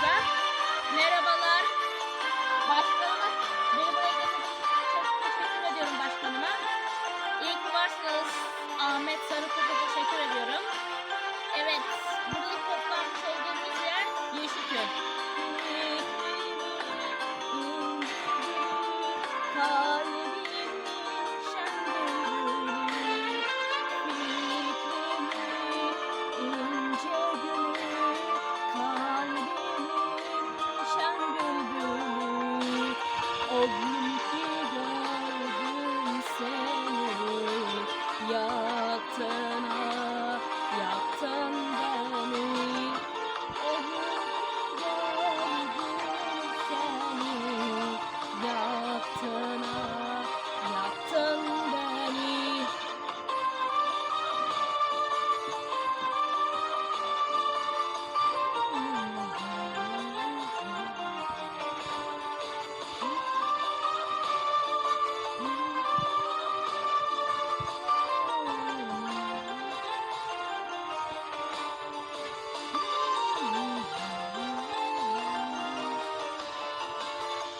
kanalımıza. Merhabalar. O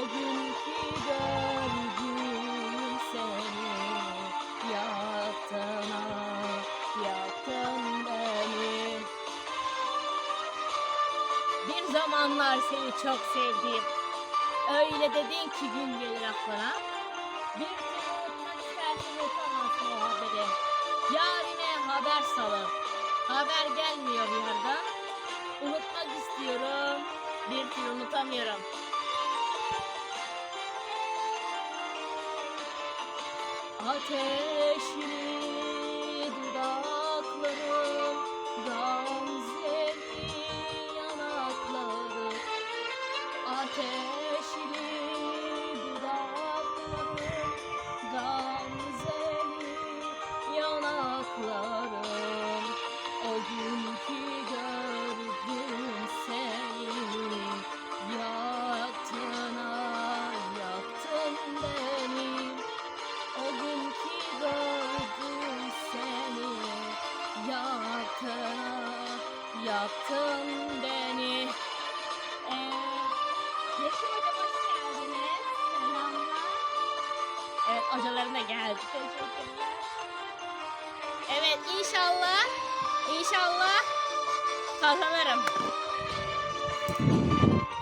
gün gördüm seni yaktın ah, yaktın. Bir zamanlar seni çok sevdim. Öyle dedin ki gün gelir aklına. Bir türlü unutmak istersin unutamazsın o haberi. Yarine haber salın. Haber gelmiyor yardan. Unutmak istiyorum. Bir türlü unutamıyorum. Ateşli dudaklarım, yaktın beni. Selamlar. Evet hocalarım da geldi Evet inşallah İnşallah kazanırım